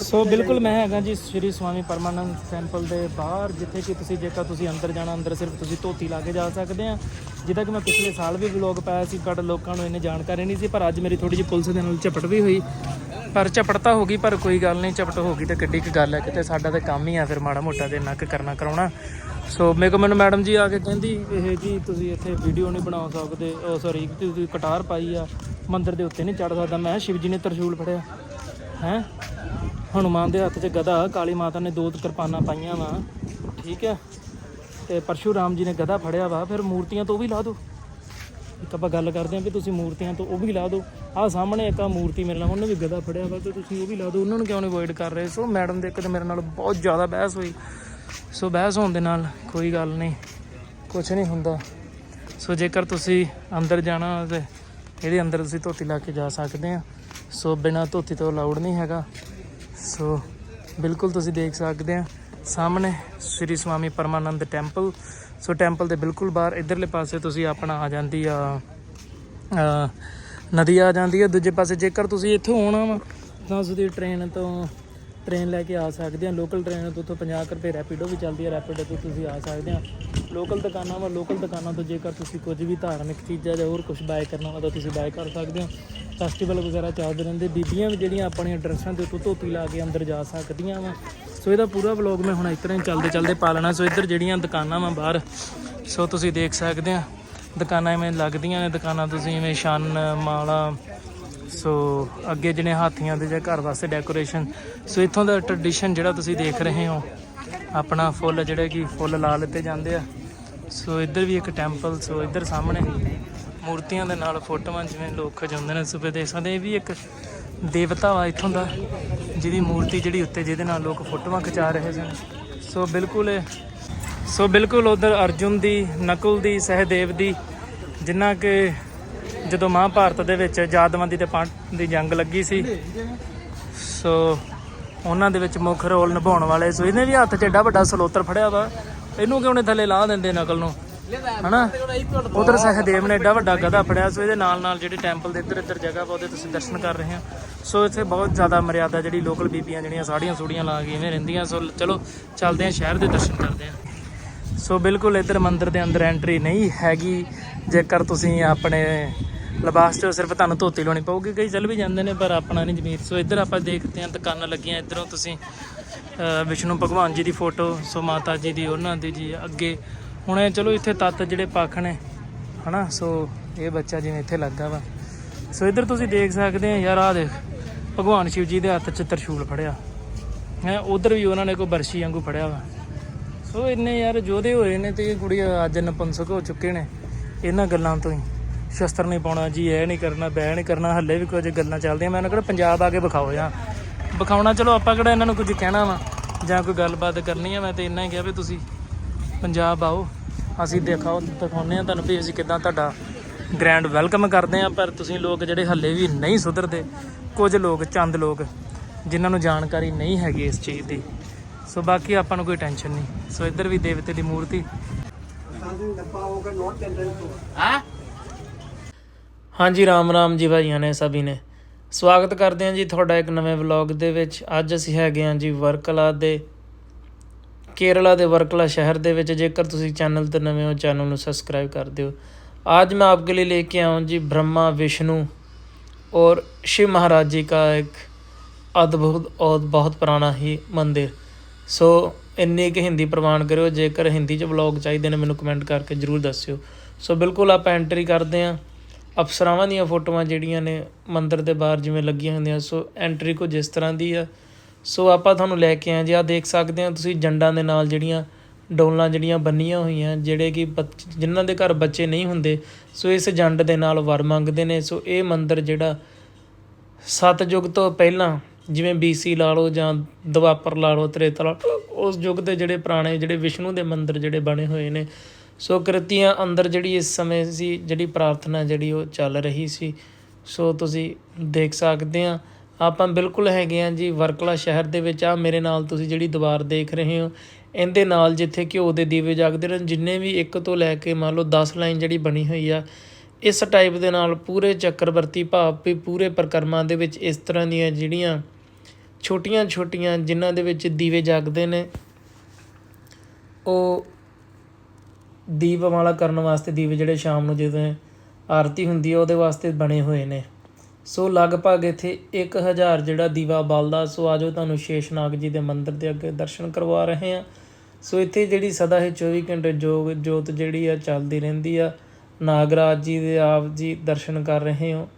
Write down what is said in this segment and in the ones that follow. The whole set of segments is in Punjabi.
ਸੋ ਬਿਲਕੁਲ ਮੈਂ ਹੈਗਾ ਜੀ ਸ਼੍ਰੀ ਸਵਾਮੀ ਪਰਮਾਨੰਦ ਟੈਂਪਲ ਦੇ ਬਾਹਰ ਜਿੱਥੇ ਕਿ ਤੁਸੀਂ ਜੇਕਰ ਤੁਸੀਂ ਅੰਦਰ ਜਾਣਾ ਅੰਦਰ ਸਿਰਫ ਤੁਸੀਂ ਧੋਤੀ ਲਾ ਕੇ ਜਾ ਸਕਦੇ ਆ। ਜਿੱਦਾਂ ਕਿ ਮੈਂ ਪਿਛਲੇ ਸਾਲ ਵੀ ਵਲੌਗ ਪਾਇਆ ਸੀ ਬਟ ਲੋਕਾਂ ਨੂੰ ਇੰਨੀ ਜਾਣਕਾਰੀ ਨਹੀਂ ਸੀ ਪਰ ਅੱਜ ਮੇਰੀ ਥੋੜੀ ਜਿਹੀ ਪੁਲਿਸ ਦੇ ਨਾਲ ਝਪਟ ਵੀ ਹੋਈ। ਪਰ ਝਪਟ ਤਾਂ ਹੋ ਗਈ ਪਰ ਕੋਈ ਗੱਲ ਨਹੀਂ ਝਪਟ ਹੋ ਗਈ ਤੇ ਕਿੱਡੀ ਕੁ ਗੱਲ ਹੈ ਕਿਤੇ ਸਾਡਾ ਤਾਂ ਕੰਮ ਹੀ ਆ ਫਿਰ ਮਾੜਾ ਮੋਟਾ ਦੇ ਨੱਕ ਕਰਨਾ ਕਰਾਉਣਾ। ਸੋ ਮੇਰੇ ਕੋਲ ਮੈਨੂੰ ਮੈਡਮ ਜੀ ਆ ਕੇ ਕਹਿੰਦੀ ਇਹ ਜੀ ਤੁਸੀਂ ਇੱਥੇ ਵੀਡੀਓ ਨਹੀਂ ਬਣਾ ਸਕਦੇ ਸੌਰੀ ਤੁਸੀਂ ਕਟਾਰ ਪਾਈ ਆ ਮੰਦਿਰ ਦੇ ਉੱਤੇ ਨਹੀਂ ਚੜ ਸਕਦਾ। ਮੈਂ ਸ਼ਿਵ ਜੀ ਨੇ ਤਰਸ਼ੂਲ ਫੜਿਆ। ਹੈ? ਹਨੂਮਾਨ ਦੇ ਹੱਥ 'ਚ ਗਦਾ ਕਾਲੀ ਮਾਤਾ ਨੇ ਦੋ ਕਿਰਪਾਨਾਂ ਪਾਈਆਂ ਵਾ। ਠੀਕ ਹੈ? ਤੇ ਪਰਸ਼ੂਰਾਮ ਜੀ ਨੇ ਗਦਾ ਫੜਿਆ ਵਾ, ਫਿਰ ਮੂਰਤੀਆਂ ਤੋਂ ਉਹ ਵੀ ਲਾ ਦਿਓ ਇੱਕ ਆਪਾਂ ਗੱਲ ਕਰਦੇ ਆਂ ਕਿ ਤੁਸੀਂ ਮੂਰਤੀਆਂ ਤੋਂ ਉਹ ਵੀ ਲਾ ਦਿਓ ਆਹ ਸਾਹਮਣੇ ਇੱਕ ਆ ਮੂਰਤੀ ਮੇਰੇ ਨਾਲ, ਉਹਨੇ ਵੀ ਗਦਾ ਫੜਿਆ ਵਾ, ਤੇ ਤੁਸੀਂ ਉਹ ਵੀ ਲਾ ਦਿਓ ਉਹਨਾਂ ਨੂੰ ਕਿਉਂ ਨਹੀਂ ਅਵੋਇਡ ਕਰ ਰਹੇ? ਸੋ ਮੈਡਮ ਦੇ ਇੱਕ ਤੇ ਮੇਰੇ ਨਾਲ ਬਹੁਤ ਜ਼ਿਆਦਾ ਬਹਿਸ ਹੋਈ। ਸੋ ਬਹਿਸ ਹੋਣ ਦੇ ਨਾਲ ਕੋਈ ਗੱਲ ਨਹੀਂ ਕੁਝ ਨਹੀਂ ਹੁੰਦਾ। ਸੋ ਜੇਕਰ ਤੁਸੀਂ ਅੰਦਰ ਜਾਣਾ ਤੇ ਇਹਦੇ ਅੰਦਰ ਤੁਸੀਂ ਧੋਤੀ ਲਾ ਕੇ ਜਾ ਸਕਦੇ ਆ ਸੋ ਬਿਨਾ ਧੋਤੀ ਤੋਂ ਅਲਾਉਡ ਨਹੀਂ ਹੈਗਾ। ਸੋ ਬਿਲਕੁਲ ਤੁਸੀਂ ਦੇਖ ਸਕਦੇ ਆ, ਸਾਹਮਣੇ Sri Swami Paramanand temple. So temple ਦੇ ਬਿਲਕੁਲ ਬਾਹਰ ਇਧਰਲੇ ਪਾਸੇ ਤੁਸੀਂ ਆਪਣਾ ਆ ਜਾਂਦੀ ਆ ਨਦੀ ਆ ਜਾਂਦੀ ਹੈ ਦੂਜੇ ਪਾਸੇ ਜੇਕਰ ਤੁਸੀਂ ਇੱਥੋਂ ਆਉਣਾ ਵਾ, ਤਾਂ ਤੁਸੀਂ ਟ੍ਰੇਨ ਤੋਂ, ਟ੍ਰੇਨ ਲੈ ਕੇ ਆ ਸਕਦੇ ਆ। ਲੋਕਲ ਟ੍ਰੇਨ ਤੋਂ ਉੱਥੋਂ 50 ਕੁ ਰੁਪਏ ਰੈਪਿਡੋ ਵੀ ਚੱਲਦੀ ਹੈ ਰੈਪਿਡੋ ਤੋਂ ਤੁਸੀਂ ਆ ਸਕਦੇ ਆ। ਲੋਕਲ ਦੁਕਾਨਾਂ ਵਾ, ਲੋਕਲ ਦੁਕਾਨਾਂ ਤੋਂ ਜੇਕਰ ਤੁਸੀਂ ਕੁਝ ਵੀ ਧਾਰਮਿਕ ਚੀਜ਼ਾਂ ਜਾਂ ਹੋਰ ਕੁਝ ਬਾਏ ਕਰਨਾ ਵਾ, ਤਾਂ ਤੁਸੀਂ ਬਾਏ ਕਰ ਸਕਦੇ ਹੋ ਫੈਸਟੀਵਲ ਵਗੈਰਾ ਚੱਲਦੇ ਰਹਿੰਦੇ, ਬੀਬੀਆਂ ਵੀ ਜਿਹੜੀਆਂ ਆਪਣੀਆਂ ਡਰੈਸਾਂ ਦੇ ਉੱਤੋਂ ਧੋਤੀ ਲਾ ਕੇ ਅੰਦਰ ਜਾ ਸਕਦੀਆਂ ਵਾ। ਸੋ ਇਹਦਾ ਪੂਰਾ ਵਲੌਗ ਮੈਂ ਹੁਣ ਇਸ ਹੀ ਚੱਲਦੇ ਚੱਲਦੇ ਪਾ ਲੈਣਾ। ਸੋ ਇੱਧਰ ਜਿਹੜੀਆਂ ਦੁਕਾਨਾਂ ਵਾ ਬਾਹਰ, ਸੋ ਤੁਸੀਂ ਦੇਖ ਸਕਦੇ ਆ। ਦੁਕਾਨਾਂ ਐਵੇਂ ਲੱਗਦੀਆਂ ਨੇ, ਦੁਕਾਨਾਂ ਤੁਸੀਂ ਐਵੇਂ ਛੰਨ ਮਾਲਾ, ਸੋ ਅੱਗੇ ਜਿਹੜੇ ਹਾਥੀਆਂ ਦੇ ਜਾਂ ਘਰ ਵਾਸਤੇ ਡੈਕੋਰੇਸ਼ਨ ਸੋ ਇੱਥੋਂ ਦਾ ਟ੍ਰੈਡੀਸ਼ਨ ਜਿਹੜਾ ਤੁਸੀਂ ਦੇਖ ਰਹੇ ਹੋ, ਆਪਣਾ ਫੁੱਲ ਜਿਹੜੇ ਕਿ ਫੁੱਲ ਲਾ ਲਿੱਤੇ ਜਾਂਦੇ ਆ। ਸੋ ਇੱਧਰ ਵੀ ਇੱਕ ਟੈਂਪਲ ਸੋ ਇੱਧਰ ਸਾਹਮਣੇ ਮੂਰਤੀਆਂ ਦੇ ਨਾਲ ਫੋਟੋਆਂ ਜਿਵੇਂ ਲੋਕ ਖਜਾਉਂਦੇ ਨੇ ਸੂਬੇ ਦੇਸ਼ਾਂ ਦੇ, ਇਹ ਵੀ ਇੱਕ ਦੇਵਤਾ ਵਾ ਇੱਥੋਂ ਦਾ, ਜਿਹਦੀ ਮੂਰਤੀ ਜਿਹੜੀ ਉੱਤੇ ਜਿਹਦੇ ਨਾਲ ਲੋਕ ਫੋਟੋਆਂ ਖਿਚਾ ਰਹੇ ਸਨ। ਸੋ ਬਿਲਕੁਲ ਇਹ ਸੋ ਬਿਲਕੁਲ ਉਧਰ ਅਰਜੁਨ ਦੀ, ਨਕੁਲ ਦੀ, ਸਹਿਦੇਵ ਦੀ ਜਿਨ੍ਹਾਂ ਕਿ ਜਦੋਂ ਮਹਾਭਾਰਤ ਦੇ ਵਿੱਚ ਜਾਦਵਾਂ ਦੀ ਤੇ ਪੰਡ ਦੀ ਜੰਗ ਲੱਗੀ ਸੀ। ਸੋ ਉਹਨਾਂ ਦੇ ਵਿੱਚ ਮੁੱਖ ਰੋਲ ਨਿਭਾਉਣ ਵਾਲੇ ਸੋ ਇਹਨੇ ਵੀ ਹੱਥ 'ਚ ਏਡਾ ਵੱਡਾ ਸਲੋਤਰ ਫੜਿਆ ਵਾ। ਇਹਨੂੰ ਕਿਉਂ ਨੇ ਥੱਲੇ ਲਾ ਦਿੰਦੇ ਨਕਲ ਨੂੰ? ਹਨਾ? ਉਧਰ ਸਹਿਦੇਵ ਨੇ ਏਡਾ ਵੱਡਾ ਗਧਾ ਫੜਿਆ ਸੋ ਇਹਦੇ ਨਾਲ ਨਾਲ ਜਿਹੜੇ ਟੈਂਪਲ ਦੇ ਇੱਧਰ ਇੱਧਰ ਜਗ੍ਹਾ ਵਾ ਉਹਦੇ ਤੁਸੀਂ ਦਰਸ਼ਨ ਕਰ ਰਹੇ ਹੋ ਸੋ ਇੱਥੇ ਬਹੁਤ ਜ਼ਿਆਦਾ ਮਰਿਆਦਾ ਜਿਹੜੀ ਲੋਕਲ ਬੀਬੀਆਂ ਜਿਹੜੀਆਂ ਸਾੜੀਆਂ ਸੂੜੀਆਂ ਲਾ ਕੇ ਇਵੇਂ ਰਹਿੰਦੀਆਂ ਸੋ ਚਲੋ ਚੱਲਦੇ ਹਾਂ ਸ਼ਹਿਰ ਦੇ ਦਰਸ਼ਨ ਕਰਦੇ ਹਾਂ ਸੋ ਬਿਲਕੁਲ ਇੱਧਰ ਮੰਦਿਰ ਦੇ ਅੰਦਰ ਐਂਟਰੀ ਨਹੀਂ ਹੈਗੀ ਜੇਕਰ ਤੁਸੀਂ ਆਪਣੇ ਲਿਬਾਸ 'ਚ ਸਿਰਫ ਤੁਹਾਨੂੰ ਧੋਤੀ ਲਾਉਣੀ ਪਊਗੀ ਕਈ ਚੱਲ ਵੀ ਜਾਂਦੇ ਨੇ ਪਰ ਆਪਣਾ ਨਹੀਂ ਜ਼ਮੀਰ। ਸੋ ਇੱਧਰ ਆਪਾਂ ਦੇਖਦੇ ਹਾਂ ਦੁਕਾਨਾਂ ਲੱਗੀਆਂ ਇੱਧਰੋਂ ਤੁਸੀਂ ਵਿਸ਼ਨੂੰ ਭਗਵਾਨ ਜੀ ਦੀ ਫੋਟੋ ਸੋ ਮਾਤਾ ਜੀ ਦੀ ਉਹਨਾਂ ਦੀ ਜੀ ਅੱਗੇ ਹੁਣ ਇਹ ਚਲੋ ਇੱਥੇ ਤੱਤ ਜਿਹੜੇ ਪੱਖ ਨੇ, ਹਨਾ? ਸੋ ਇਹ ਬੱਚਾ ਜਿਵੇਂ ਇੱਥੇ ਲੱਗਾ ਵਾ। ਸੋ ਇੱਧਰ ਤੁਸੀਂ ਦੇਖ ਸਕਦੇ ਆ, ਯਾਰ ਆ ਦੇਖ, ਭਗਵਾਨ ਸ਼ਿਵ ਜੀ ਦੇ ਹੱਥ 'ਚ ਤਰਸ਼ੂਲ ਫੜਿਆ। ਹੈ, ਉਧਰ ਵੀ ਉਹਨਾਂ ਨੇ ਕੋਈ ਬਰਸ਼ੀ ਵਾਂਗੂ ਫੜਿਆ ਵਾ। ਸੋ ਇੰਨੇ ਯਾਰ ਜੋਧੇ ਹੋਏ ਨੇ ਤੇ ਇਹ ਕੁੜੀ ਅੱਜ ਨਪੁੰਸਕ ਹੋ ਚੁੱਕੇ ਨੇ। ਇਹਨਾਂ ਗੱਲਾਂ ਤੋਂ ਹੀ। ਸ਼ਸਤਰ ਨਹੀਂ ਪਾਉਣਾ, ਜੀ ਇਹ ਨਹੀਂ ਕਰਨਾ ਬੈ ਨਹੀਂ ਕਰਨਾ, ਹੱਲੇ ਵੀ ਕੁਝ ਗੱਲਾਂ ਚੱਲਦੀਆਂ। ਮੈਂ ਉਹਨਾਂ ਕਿਹੜਾ ਪੰਜਾਬ ਆ ਕੇ ਵਿਖਾਓ ਜਾਂ। ਵਿਖਾਉਣਾ ਚਲੋ ਆਪਾਂ ਕਿਹੜਾ ਇਹਨਾਂ ਨੂੰ ਕੁਝ ਕਹਿਣਾ ਵਾ ਜਾਂ ਕੋਈ ਗੱਲਬਾਤ ਕਰਨੀ ਆ, ਮੈਂ ਤੇ ਇੰਨਾ ਹੀ ਕਿਹਾ ਵੀ ਤੁਸੀਂ ਪੰਜਾਬ ਆਓ ਅਸੀਂ ਦਿਖਾਓ ਦਿਖਾਉਂਦੇ ਆ ਤੁਹਾਨੂੰ ਵੀ ਅਸੀਂ ਕਿਦਾਂ ਤੁਹਾਡਾ ਗ੍ਰੈਂਡ ਵੈਲਕਮ ਕਰਦੇ ਆ ਪਰ ਤੁਸੀਂ ਲੋਕ ਜਿਹੜੇ ਹੱਲੇ ਵੀ ਨਹੀਂ ਸੁਧਰਦੇ ਕੁਝ ਲੋਕ ਚੰਦ ਲੋਕ ਜਿਨ੍ਹਾਂ ਨੂੰ ਜਾਣਕਾਰੀ ਨਹੀਂ ਹੈਗੀ ਇਸ ਚੀਜ਼ ਦੀ। ਸੋ ਬਾਕੀ ਆਪਾਂ ਨੂੰ ਕੋਈ ਟੈਨਸ਼ਨ ਨਹੀਂ। ਸੋ ਇੱਧਰ ਵੀ ਦੇਵਤੇ ਦੀ ਮੂਰਤੀ। ਹਾਂਜੀ ਰਾਮ ਰਾਮ ਜੀ ਭਾਈਆਂ ਨੇ ਸਭੀ ਨੇ। ਸਵਾਗਤ ਕਰਦੇ ਹਾਂ ਜੀ ਤੁਹਾਡਾ ਇੱਕ ਨਵੇਂ ਵਲੌਗ ਦੇ ਵਿੱਚ। ਅੱਜ ਅਸੀਂ ਹੈਗੇ ਹਾਂ ਜੀ ਵਰਕਲਾ ਦੇ ਕੇਰਲਾ ਦੇ ਵਰਕਲਾ ਸ਼ਹਿਰ ਦੇ ਵਿੱਚ ਜੇਕਰ ਤੁਸੀਂ ਚੈਨਲ ਤੇ ਨਵੇਂ ਹੋ, ਚੈਨਲ ਨੂੰ ਸਬਸਕ੍ਰਾਈਬ ਕਰ ਦਿਓ। ਅੱਜ आज मैं ਲਈ ਲੈ ਕੇ आऊँ ਜੀ, ਬ੍ਰਹਮਾ, ਵਿਸ਼ਨੂੰ ਔਰ ਸ਼ਿਵ ਮਹਾਰਾਜ ਜੀ का ਇੱਕ अद्भुत ਔਰ ਬਹੁਤ ਪੁਰਾਣਾ ਹੀ मंदिर ਸੋ ਇੰਨੀ ਕਿ ਹਿੰਦੀ ਪ੍ਰਵਾਨ ਕਰਿਓ, ਜੇਕਰ ਹਿੰਦੀ ਚ ਵਲੌਗ ਚਾਹੀਦੇ ਨੇ, ਮੈਨੂੰ ਕਮੈਂਟ ਕਰਕੇ ਜਰੂਰ ਦੱਸਿਓ। ਸੋ ਬਿਲਕੁਲ ਆਪਾਂ ਐਂਟਰੀ ਕਰਦੇ ਆਂ। ਅਫਸਰਾਵਾਂ ਦੀਆਂ ਫੋਟੋਆਂ ਜਿਹੜੀਆਂ ਨੇ ਮੰਦਿਰ ਦੇ ਬਾਹਰ ਜਿਵੇਂ ਲੱਗੀਆਂ ਹੁੰਦੀਆਂ, ਸੋ ਐਂਟਰੀ ਕੋ ਜਿਸ ਤਰ੍ਹਾਂ ਦੀ ਆ। ਸੋ ਆਪਾਂ ਤੁਹਾਨੂੰ ਲੈ ਕੇ ਆਏ ਜੀ ਆ ਦੇਖ ਸਕਦੇ ਆ ਤੁਸੀਂ ਜੰਡਾਂ ਦੇ ਨਾਲ ਜਿਹੜੀਆਂ ਡੋਲਾਂ ਜਿਹੜੀਆਂ ਬੰਨੀਆਂ ਹੋਈਆਂ, ਜਿਹੜੇ ਕਿ ਬੱਚ- ਜਿਨ੍ਹਾਂ ਦੇ ਘਰ ਬੱਚੇ ਨਹੀਂ ਹੁੰਦੇ, ਸੋ ਇਸ ਜੰਡ ਦੇ ਨਾਲ ਵਰ ਮੰਗਦੇ ਨੇ। ਸੋ ਇਹ ਮੰਦਿਰ ਜਿਹੜਾ ਸਤਜੁਗ ਤੋਂ ਪਹਿਲਾਂ, ਜਿਵੇਂ BC ਲਾ ਲਓ ਜਾਂ ਦਵਾਪਰ ਲਾ ਲਓ, ਤ੍ਰੇਤਾ ਲਾ ਲਓ, ਉਸ ਯੁੱਗ ਦੇ ਜਿਹੜੇ ਪੁਰਾਣੇ, ਜਿਹੜੇ ਵਿਸ਼ਨੂੰ ਦੇ ਮੰਦਿਰ ਜਿਹੜੇ ਬਣੇ ਹੋਏ ਨੇ, ਸੋ ਕ੍ਰਿਤੀਆਂ ਅੰਦਰ ਜਿਹੜੀ ਇਸ ਸਮੇਂ ਸੀ, ਜਿਹੜੀ ਪ੍ਰਾਰਥਨਾ ਜਿਹੜੀ ਉਹ ਚੱਲ ਰਹੀ ਸੀ। ਸੋ ਤੁਸੀਂ ਦੇਖ ਸਕਦੇ ਆ ਆਪਾਂ ਬਿਲਕੁਲ ਹੈਗੇ ਆ ਜੀ, ਵਰਕਲਾ ਸ਼ਹਿਰ ਦੇ ਵਿੱਚ। ਆ ਮੇਰੇ ਨਾਲ ਤੁਸੀਂ ਜਿਹੜੀ ਦੀਵਾਰ ਦੇਖ ਰਹੇ ਹੋ, ਇਹਦੇ ਨਾਲ ਜਿੱਥੇ ਘਿਓ ਦੇ ਦੀਵੇ ਜਗਦੇ ਨੇ ਜਿੰਨੇ ਵੀ ਇੱਕ ਤੋਂ ਲੈ ਕੇ ਮੰਨ ਲਓ 10 ਲਾਈਨ ਜਿਹੜੀ ਬਣੀ ਹੋਈ ਆ, ਇਸ ਟਾਈਪ ਦੇ ਨਾਲ ਪੂਰੇ ਚੱਕਰਵਰਤੀ ਭਾਵ ਵੀ ਪੂਰੇ ਪ੍ਰਕਰਮਾਂ ਦੇ ਵਿੱਚ ਇਸ ਤਰ੍ਹਾਂ ਦੀਆਂ ਜਿਹੜੀਆਂ ਛੋਟੀਆਂ-ਛੋਟੀਆਂ ਜਿਨ੍ਹਾਂ ਦੇ ਵਿੱਚ ਦੀਵੇ ਜਗਦੇ ਨੇ, ਉਹ ਦੀਪਮਾਲਾ ਕਰਨ ਵਾਸਤੇ ਦੀਵੇ ਜਿਹੜੇ ਸ਼ਾਮ ਨੂੰ ਜਦੋਂ ਆਰਤੀ ਹੁੰਦੀ ਹੈ ਉਹਦੇ ਵਾਸਤੇ ਬਣੇ ਹੋਏ ਨੇ। ਸੋ ਲਗਭਗ ਇੱਥੇ 1000 ਜਿਹੜਾ ਦੀਵਾ ਬਲਦਾ, ਸੋ ਆਜੋ ਤੁਹਾਨੂੰ ਸ਼ੇਸ਼ਨਾਗ ਜੀ ਦੇ ਮੰਦਿਰ ਦੇ ਅੱਗੇ ਦਰਸ਼ਨ ਕਰਵਾ ਰਹੇ ਹਾਂ। ਸੋ ਇੱਥੇ ਜਿਹੜੀ ਸਦਾ ਹੀ 24 ਘੰਟੇ ਜੋਗ ਜੋਤ ਜਿਹੜੀ ਆ ਚੱਲਦੀ ਰਹਿੰਦੀ ਆ। ਨਾਗਰਾਜ ਜੀ ਦੇ ਆਪ ਜੀ ਦਰਸ਼ਨ ਕਰ ਰਹੇ ਹੋ।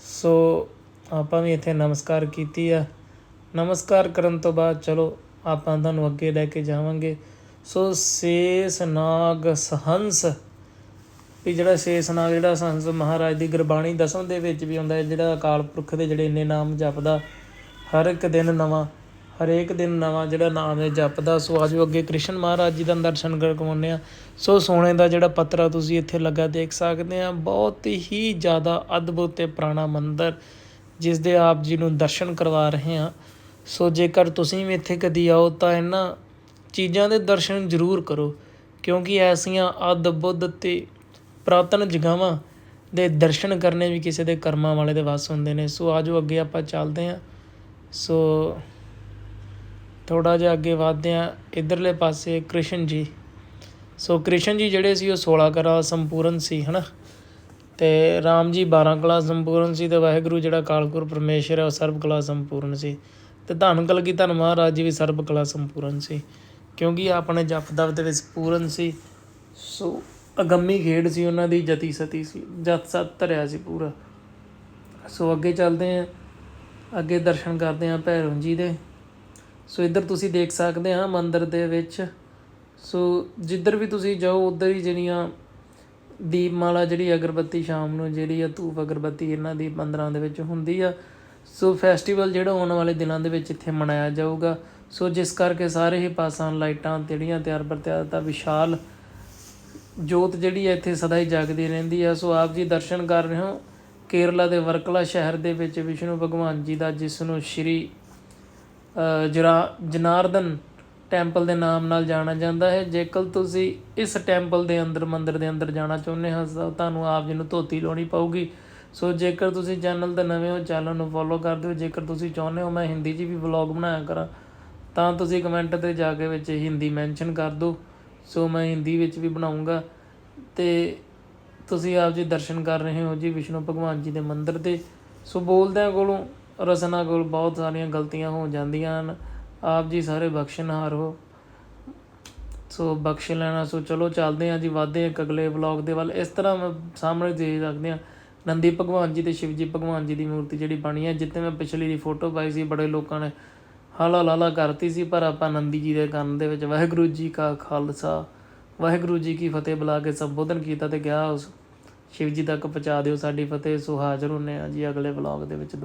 ਸੋ ਆਪਾਂ ਵੀ ਇੱਥੇ ਨਮਸਕਾਰ ਕੀਤੀ ਆ। ਨਮਸਕਾਰ ਕਰਨ ਤੋਂ ਬਾਅਦ ਚਲੋ ਆਪਾਂ ਤੁਹਾਨੂੰ ਅੱਗੇ ਲੈ ਕੇ ਜਾਵਾਂਗੇ। ਸੋ ਸੇਸ ਨਾਗ ਸਹੰਸ ਵੀ ਜਿਹੜਾ ਸ਼ੇਸ਼ ਨਾਗ ਜਿਹੜਾ ਸੰਸ ਮਹਾਰਾਜ ਦੀ ਗੁਰਬਾਣੀ ਦਸਮ ਦੇ ਵਿੱਚ ਵੀ ਆਉਂਦਾ ਹੈ, ਜਿਹੜਾ ਅਕਾਲ ਪੁਰਖ ਦੇ ਜਿਹੜੇ ਇੰਨੇ ਨਾਮ ਜਪਦਾ, ਹਰ ਇੱਕ ਦਿਨ ਨਵਾਂ, ਹਰੇਕ ਦਿਨ ਨਵਾਂ ਜਿਹੜਾ ਨਾਮ ਹੈ ਜਪਦਾ। ਸੋ ਆਜੋ ਅੱਗੇ ਕ੍ਰਿਸ਼ਨ ਮਹਾਰਾਜ ਜੀ ਦਾ ਦਰਸ਼ਨ ਕਰਵਾਉਂਦੇ ਆ ਸੋ ਸੋਨੇ ਦਾ ਜਿਹੜਾ ਪੱਤਰਾ ਤੁਸੀਂ ਇੱਥੇ ਲੱਗਾ ਦੇਖ ਸਕਦੇ ਆ ਬਹੁਤ ਹੀ ਜ਼ਿਆਦਾ ਅਦਭੁਤ ਤੇ ਪੁਰਾਣਾ ਮੰਦਿਰ, ਜਿਸ ਦੇ ਆਪ ਜੀ ਨੂੰ ਦਰਸ਼ਨ ਕਰਵਾ ਰਹੇ ਆ ਸੋ ਜੇਕਰ ਤੁਸੀਂ ਵੀ ਇੱਥੇ ਕਦੀ ਆਓ ਤਾਂ ਇਹਨਾਂ ਚੀਜ਼ਾਂ ਦੇ ਦਰਸ਼ਨ ਜ਼ਰੂਰ ਕਰੋ, ਕਿਉਂਕਿ ਐਸੀਆਂ ਅਦਭੁਤ ਤੇ ਪੁਰਾਤਨ ਜਗ੍ਹਾਵਾਂ ਦੇ ਦਰਸ਼ਨ ਕਰਨੇ ਵੀ ਕਿਸੇ ਦੇ ਕਰਮਾਂ ਵਾਲੇ ਦੇ ਵੱਸ ਹੁੰਦੇ ਨੇ। ਸੋ ਆਜੋ ਅੱਗੇ ਆਪਾਂ ਚੱਲਦੇ ਹਾਂ। ਸੋ ਥੋੜਾ ਜਿਹਾ ਅੱਗੇ ਵਧਦੇ ਹਾਂ। ਇਧਰਲੇ ਪਾਸੇ ਕ੍ਰਿਸ਼ਨ ਜੀ। ਸੋ ਕ੍ਰਿਸ਼ਨ ਜੀ ਜਿਹੜੇ ਸੀ ਉਹ 16 ਕਲਾ ਸੰਪੂਰਨ ਸੀ, ਹਨਾ? ਤੇ ਰਾਮ ਜੀ 12 ਕਲਾ ਸੰਪੂਰਨ ਸੀ ਤੇ ਵਾਹਿਗੁਰੂ ਜਿਹੜਾ ਕਾਲਕੁਰ ਪਰਮੇਸ਼ਰ ਹੈ ਉਹ ਸਰਬ ਕਲਾ ਸੰਪੂਰਨ ਸੀ। ਤੇ ਧੰਨ ਕਲਗੀ ਧੰਨ ਮਹਾਰਾਜ ਜੀ ਵੀ ਸਰਬ ਕਲਾ ਸੰਪੂਰਨ ਸੀ। ਕਿਉਂਕਿ ਆਪਣੇ ਜਪ ਦਪ ਦੇ ਵਿੱਚ ਪੂਰਨ ਸੀ। ਸੋ ਅਗੰਮੀ ਖੇਡ ਸੀ ਉਹਨਾਂ ਦੀ, ਜਤੀ ਸਤੀ ਸੀ, ਜਤ ਸਤ ਧਰਿਆ ਸੀ ਪੂਰਾ। ਸੋ ਅੱਗੇ ਚੱਲਦੇ ਆਂ ਅੱਗੇ ਦਰਸ਼ਨ ਕਰਦੇ ਆਂ ਭੈਰਵ ਜੀ ਦੇ। ਸੋ ਇੱਧਰ ਤੁਸੀਂ ਦੇਖ ਸਕਦੇ ਆ ਮੰਦਿਰ ਦੇ ਵਿੱਚ। ਸੋ ਜਿੱਧਰ ਵੀ ਤੁਸੀਂ ਜਾਓ, ਉਧਰ ਹੀ ਜਿਹੜੀਆਂ ਦੀਪਮਾਲਾ ਜਿਹੜੀ ਅਗਰਬੱਤੀ ਸ਼ਾਮ ਨੂੰ ਜਿਹੜੀ ਆ ਧੂਪ ਅਗਰਬੱਤੀ ਇਹਨਾਂ ਦੀ ਮੰਦਰਾਂ ਦੇ ਵਿੱਚ ਹੁੰਦੀ ਆ। ਸੋ ਫੈਸਟੀਵਲ ਜਿਹੜਾ ਆਉਣ ਵਾਲੇ ਦਿਨਾਂ ਦੇ ਵਿੱਚ ਇੱਥੇ ਮਨਾਇਆ ਜਾਊਗਾ। ਸੋ ਜਿਸ ਕਰਕੇ ਸਾਰੇ ਹੀ ਪਾਸਾਂ ਲਾਈਟਾਂ ਜਿਹੜੀਆਂ ਤਿਆਰ ਬਰ ਤਿਆਰ ਦਾ ਵਿਸ਼ਾਲ ਜੋਤ ਜਿਹੜੀ ਹੈ ਇੱਥੇ ਸਦਾ ਹੀ ਜਗਦੀ ਰਹਿੰਦੀ ਆ ਸੋ ਆਪ ਜੀ ਦਰਸ਼ਨ ਕਰ ਰਹੇ ਹੋ ਕੇਰਲਾ ਦੇ ਵਰਕਲਾ ਸ਼ਹਿਰ ਦੇ ਵਿੱਚ ਵਿਸ਼ਨੂੰ ਭਗਵਾਨ ਜੀ ਦਾ, ਜਿਸ ਨੂੰ ਸ਼੍ਰੀ ਜਰਾ, ਜਨਾਰਦਨ ਟੈਂਪਲ ਦੇ ਨਾਮ ਨਾਲ ਜਾਣਿਆ ਜਾਂਦਾ ਹੈ। ਜੇਕਰ ਤੁਸੀਂ ਇਸ ਟੈਂਪਲ ਦੇ ਅੰਦਰ, ਮੰਦਿਰ ਦੇ ਅੰਦਰ ਜਾਣਾ ਚਾਹੁੰਦੇ ਹੋ, ਤਾਂ ਤੁਹਾਨੂੰ ਆਪ ਜੀ ਨੂੰ ਧੋਤੀ ਲਾਉਣੀ ਪਊਗੀ। ਸੋ ਜੇਕਰ ਤੁਸੀਂ ਚੈਨਲ ਤੇ ਨਵੇਂ ਹੋ, ਚੈਨਲ ਨੂੰ ਫੋਲੋ ਕਰ ਦਿਓ। ਜੇਕਰ ਤੁਸੀਂ ਚਾਹੁੰਦੇ ਹੋ ਮੈਂ ਹਿੰਦੀ 'ਚ ਵੀ ਵਲੌਗ ਬਣਾਇਆ ਕਰਾਂ, ਤਾਂ ਤੁਸੀਂ ਕਮੈਂਟ ਤੇ ਜਾ ਕੇ ਵਿੱਚ ਹਿੰਦੀ ਮੈਂਸ਼ਨ ਕਰ ਦਿਓ। ਸੋ ਮੈਂ ਹਿੰਦੀ ਵਿੱਚ ਵੀ ਬਣਾਉਂਗਾ। ਤੇ ਤੁਸੀਂ ਆਪ ਜੀ ਦਰਸ਼ਨ ਕਰ ਰਹੇ ਹੋ ਜੀ ਵਿਸ਼ਨੂੰ ਭਗਵਾਨ ਜੀ ਦੇ ਮੰਦਿਰ ਦੇ। ਸੋ ਬੋਲਦਿਆਂ ਕੋਲੋਂ ਰਸਨਾ ਕੋਲ ਬਹੁਤ ਸਾਰੀਆਂ ਗਲਤੀਆਂ ਹੋ ਜਾਂਦੀਆਂ ਹਨ। ਆਪ ਜੀ ਸਾਰੇ ਬਖਸ਼ਣਹਾਰ ਹੋ। ਸੋ ਬਖਸ਼ ਲੈਣਾ, ਸੋ ਚਲੋ ਚੱਲਦੇ ਹਾਂ ਜੀ, ਵਾਧੇ ਇੱਕ ਅਗਲੇ ਵਲੌਗ ਦੇ ਵੱਲ। ਇਸ ਤਰ੍ਹਾਂ ਮੈਂ ਸਾਹਮਣੇ ਦੇ ਸਕਦੇ ਹਾਂ, ਨੰਦੀ ਭਗਵਾਨ ਜੀ ਤੇ ਸ਼ਿਵ ਜੀ ਭਗਵਾਨ ਜੀ ਦੀ ਮੂਰਤੀ ਜਿਹੜੀ ਬਣੀ ਹੈ, ਜਿੱਥੇ ਮੈਂ ਪਿਛਲੀ ਦੀ ਫੋਟੋ ਪਾਈ ਸੀ, ਬੜੇ ਲੋਕਾਂ ਨੇ ਹਾਲਾ ਲਾਲਾ ਕਰਤੀ ਸੀ, ਪਰ ਆਪਾਂ ਨੰਦੀ ਜੀ ਦੇ ਕੰਨ ਦੇ ਵਿੱਚ ਵਾਹਿਗੁਰੂ ਜੀ ਕਾ ਖਾਲਸਾ, ਵਾਹਿਗੁਰੂ ਜੀ ਕੀ ਫਤਿਹ ਬੁਲਾ ਕੇ ਸੰਬੋਧਨ ਕੀਤਾ ਤੇ ਕਿਹਾ ਉਸ ਸ਼ਿਵ ਜੀ ਤੱਕ ਪਹੁੰਚਾ ਦਿਓ ਸਾਡੀ ਫਤਿਹ, ਸੋ ਹਾਜ਼ਰ ਹੁੰਨੇ ਆ ਜੀ ਅਗਲੇ ਵਲੌਗ ਦੇ ਵਿੱਚ।